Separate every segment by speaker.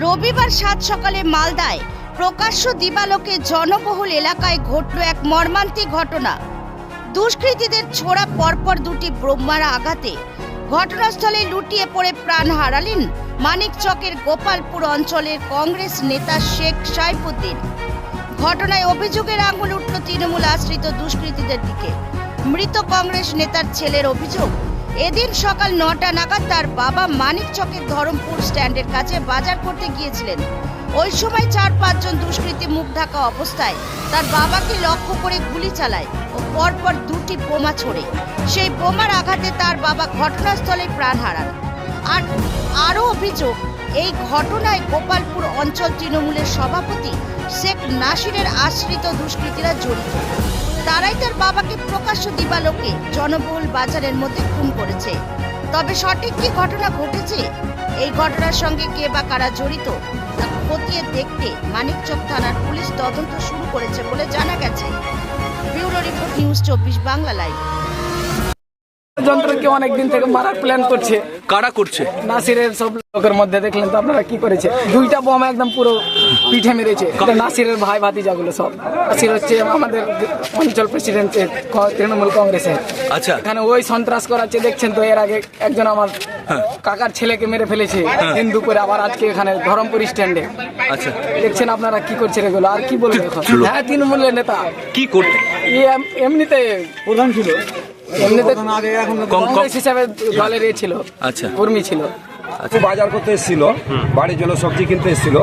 Speaker 1: রবিবার সাত সকালে মালদায় প্রকাশ্য দিবালোকে জনবহুল এলাকায় ঘটল এক মর্মান্তিক ঘটনা। দুষ্কৃতীদের ছোড়া পরপর দুটি ব্রহ্মার আঘাতে ঘটনাস্থলে লুটিয়ে পড়ে প্রাণ হারালেন মানিকচকের গোপালপুর অঞ্চলের কংগ্রেস নেতা শেখ সাইফুদ্দিন। ঘটনায় অভিযোগের আঙুল উঠল তৃণমূল আশ্রিত দুষ্কৃতীদের দিকে। মৃত কংগ্রেস নেতার ছেলের অভিযোগ এদিন সকাল নটা নাগাদ তার বাবা মানিক চকের ধরমপুর স্ট্যান্ডের কাছে বাজার করতে গিয়েছিলেন। ওই সময় চার পাঁচজন দুষ্কৃতী মুখ ঢাকা অবস্থায় তার বাবাকে লক্ষ্য করে গুলি চালায় ও পরপর দুটি বোমা ছোড়ে। সেই বোমার আঘাতে তার বাবা ঘটনাস্থলে প্রাণ হারান। আর আরও অভিযোগ এই ঘটনায় গোপালপুর অঞ্চল তৃণমূলের সভাপতি শেখ নাসিরের আশ্রিত দুষ্কৃতীরা জড়িত। তারাই তার বাবাকে প্রকাশ্য দিবালোকে জনবহুল বাজারের মধ্যে খুন করেছে। তবে সঠিক কি ঘটনা ঘটেছে? এই ঘটনার সঙ্গে কে বা কারা জড়িত? তা খতিয়ে দেখতে মানিকচক থানার পুলিশ তদন্ত শুরু করেছে বলে জানা গেছে। ব্যুরো রিপোর্ট নিউজ চব্বিশ বাংলা লাইভ।
Speaker 2: যন্ত্রকে অনেক দিন থেকে মারার প্ল্যান করছে।
Speaker 3: কারা করছে?
Speaker 2: নাসিরের সব লোকের মধ্যে দেখলেন তো আপনারা কি করেছে? দুইটা বোম একদম পুরো পিঠে মেরেছে। নাসিরের ভাই ভাতিজাগুলো সব। নাসির হচ্ছে আমাদের অঞ্চল প্রেসিডেন্টের ক- তৃণমূল কংগ্রেসের।
Speaker 3: আচ্ছা।
Speaker 2: এখানে ওই সন্ত্রাস করাচ্ছে দেখছেন তো এর আগে একজন আমার কাকার ছেলেকে মেরে ফেলেছে হিন্দু করে আবার আজকে এখানে ধরমপুর স্ট্যান্ডে
Speaker 3: আচ্ছা।
Speaker 2: দেখছেন আপনারা কি করছেন এগুলো? আর কি বলব এখন? হ্যাঁ তৃণমূলের নেতা।
Speaker 3: কি করতে
Speaker 2: এমনিতে প্রধান ছিল। কংগ্রেস হিসাবে দলের এ ছিল
Speaker 3: আচ্ছা।
Speaker 2: কর্মী ছিল।
Speaker 4: ও বাজার করতে এসেছিল বাড়ির জন্য সবজি কিনতে এসেছিল।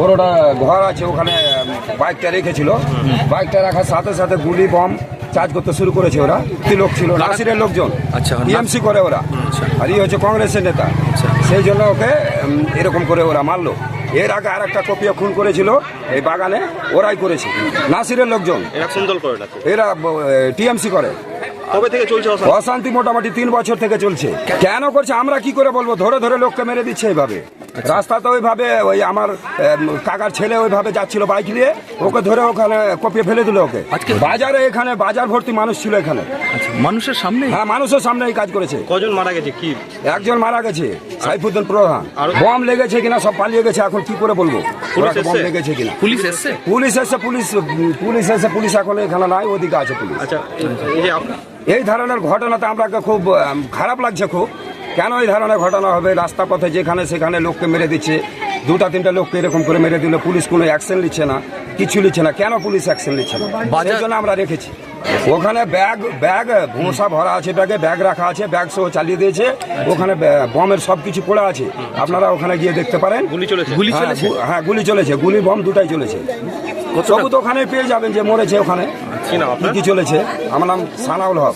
Speaker 4: ওর ওটা ঘর আছে ওখানে বাইকটা রেখেছিল। বাইকটা রাখার সাথে সাথে গুলি বম চার্জ করতে শুরু করেছে ওরা। লোক ছিল নাসিরের লোকজন।
Speaker 3: আচ্ছা,
Speaker 4: টিএমসি করে ওরা। আর ই হচ্ছে কংগ্রেসের নেতা। সেই জন্য ওকে এরকম করে ওরা মারলো। এর আগে আর একটা কপিয়া খুন করেছিল এই বাগানে ওরাই করেছে। নাসিরের লোকজন।
Speaker 5: এরা
Speaker 4: টিএমসি করে।
Speaker 5: কবে থেকে চলছে অশান্তি?
Speaker 4: মোটামুটি তিন বছর থেকে চলছে। কেন করছে? আমরা কি করে বলব? ধরে ধরে লোককে মেরে দিচ্ছে এইভাবে। রাস্তাতে ওইভাবে ওই আমার এম, কাকার ছেলে ওইভাবে যাচ্ছিল বাইক নিয়ে। ওকে ধরে ওখানে কপিয়ে ফেলে দিল ওকে।
Speaker 3: আজকে-
Speaker 4: বাজারে এখানে বাজার ভর্তি মানুষ ছিল এখানে।
Speaker 3: আচ্ছা মানুষের সামনে
Speaker 4: হ্যাঁ মানুষের সামনে এই কাজ করেছে।
Speaker 5: কজন মারা গেছে? কি?
Speaker 4: একজন মারা গেছে সাইফুদ্দিন প্রধান।
Speaker 5: আরো-
Speaker 4: বম লেগেছে কিনা সব পালিয়ে গেছে এখন কি করে বলব?
Speaker 5: পুলিশ
Speaker 4: ওরা বম
Speaker 5: এসছে?
Speaker 4: লেগেছে কিনা?
Speaker 3: পুলিশ এসছে?
Speaker 4: পুলিশ এসে পুলিশ পুলিশ এসে পুলিশ এখন এখানে নাই ওদিকে আছে পুলিশ।
Speaker 5: আচ্ছা এই যে আপ-
Speaker 4: এই ধরনের ঘটনাতে আমাকে খুব খারাপ লাগছে খুব। কেন এই ধরনের ঘটনা হবে? রাস্তা পথে যেখানে সেখানে লোককে মেরে দিচ্ছে দুটা তিনটা লোককে এরকম করে মেরে দিলে পুলিশ কোনো অ্যাকশন নিচ্ছে না কিছু নিচ্ছে না। কেন পুলিশ অ্যাকশন নিচ্ছে না?
Speaker 3: বাজার-
Speaker 4: জন্য আমরা রেখেছি। ওখানে ব্যাগ ব্যাগ ভূষা ভরা আছে ব্যাগে ব্যাগ রাখা আছে ব্যাগ সহ চালিয়ে দিয়েছে। ওখানে ব্যা- বমের সব কিছু পড়ে আছে। আপনারা ওখানে গিয়ে দেখতে পারেন।
Speaker 5: গুলি চলেছে?
Speaker 3: গুলি
Speaker 4: হ্যাঁ, হ্যাঁ গুলি চলেছে। গুলি বম দুটাই চলেছে। সবু তো ওখানে পেয়ে যাবেন যে মরেছে ওখানে। কি চলেছে। আমার নাম সানাউল হক।